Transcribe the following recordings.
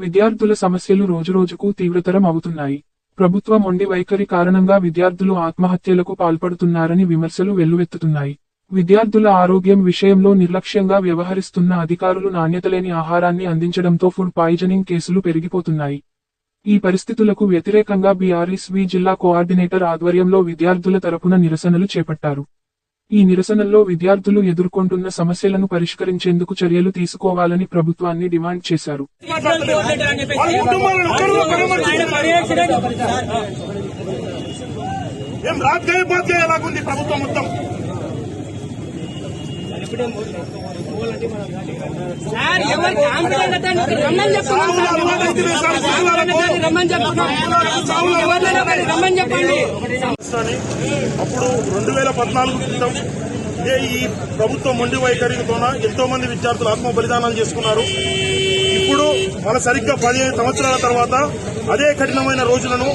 విద్యార్థుల సమస్యలు రోజురోజుకు తీవ్రతరం అవుతున్నాయి. ప్రభుత్వ మొండి వైఖరి కారణంగా విద్యార్థులు ఆత్మహత్యలకు పాల్పడుతున్నారని విమర్శలు వెల్లువెత్తుతున్నాయి. విద్యార్థుల ఆరోగ్యం విషయంలో నిర్లక్ష్యంగా వ్యవహరిస్తున్న అధికారులు నాణ్యతలేని ఆహారాన్ని అందించడంతో ఫుడ్ పాయిజనింగ్ కేసులు పెరిగిపోతున్నాయి. ఈ పరిస్థితులకు వ్యతిరేకంగా బీఆర్ఎస్వి జిల్లా కోఆర్డినేటర్ ఆధ్వర్యంలో విద్యార్థుల తరపున నిరసనలు చేపట్టారు. ఈ నిరసనల్లో విద్యార్థులు ఎదుర్కొంటున్న సమస్యలను పరిష్కరించేందుకు చర్యలు తీసుకోవాలని ప్రభుత్వాన్ని డిమాండ్ చేశారు. ప్రభుత్వం మొత్తం? సార్ రమ్మని. రమ్మని ఎవరినైనా రమ్మని చెప్పండి. అని అప్పుడు రెండు వేల పద్నాలుగు క్రితం ఇదే ఈ ప్రభుత్వం మొండి వైఖరితోన ఎంతో మంది విద్యార్థులు ఆత్మ బలిదానాలు చేసుకున్నారు. ఇప్పుడు మన సరిగ్గా పదిహేను సంవత్సరాల తర్వాత అదే కఠినమైన రోజులను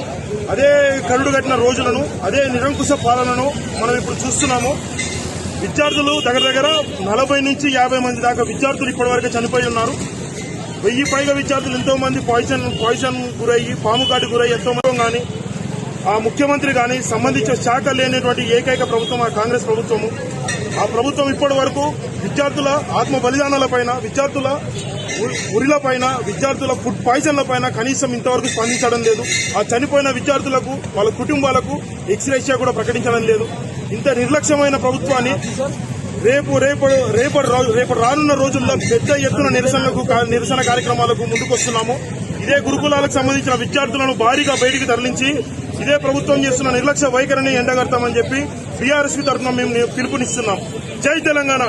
అదే కరుడు కట్టిన రోజులను అదే నిరంకుశ పాలనను మనం ఇప్పుడు చూస్తున్నాము. విద్యార్థులు దగ్గర దగ్గర నలభై నుంచి యాభై మంది దాకా విద్యార్థులు ఇప్పటివరకు చనిపోయి ఉన్నారు. వెయ్యి పైగా విద్యార్థులు ఎంతో మంది పాయిజన్ పాయిజన్ గురయ్యి పాము కాటి గురయ్యి ఎంతో మంది కానీ ముఖ్యమంత్రి కానీ సంబంధించిన శాఖ లేనటువంటి ఏకైక ప్రభుత్వం ఆ కాంగ్రెస్ ప్రభుత్వము. ఆ ప్రభుత్వం ఇప్పటి వరకు విద్యార్థుల ఆత్మ బలిదానాల పైన విద్యార్థుల ఉ- ఉరిల పైన విద్యార్థుల ఫుడ్ పాయిజన్ల పైన కనీసం ఇంతవరకు స్పందించడం లేదు. ఆ చనిపోయిన విద్యార్థులకు వాళ్ళ కుటుంబాలకు ఎక్స్రేషియా కూడా ప్రకటించడం లేదు. ఇంత నిర్లక్ష్యమైన ప్రభుత్వాన్ని రేపు రేపు రేపు రేపటి రానున్న రోజుల్లో పెద్ద ఎత్తున నిరసనలకు నిరసన కార్యక్రమాలకు ముందుకొస్తున్నాము. ఇదే గురుకులాలకు సంబంధించిన విద్యార్థులను భారీగా బయటికి తరలించి ఇదే ప్రభుత్వం చేస్తున్న నిర్లక్ష్య వైఖరిని ఎండగడతామని చెప్పి బీఆర్ఎస్ తరఫున మేము పిలుపునిస్తున్నాం. జై తెలంగాణ!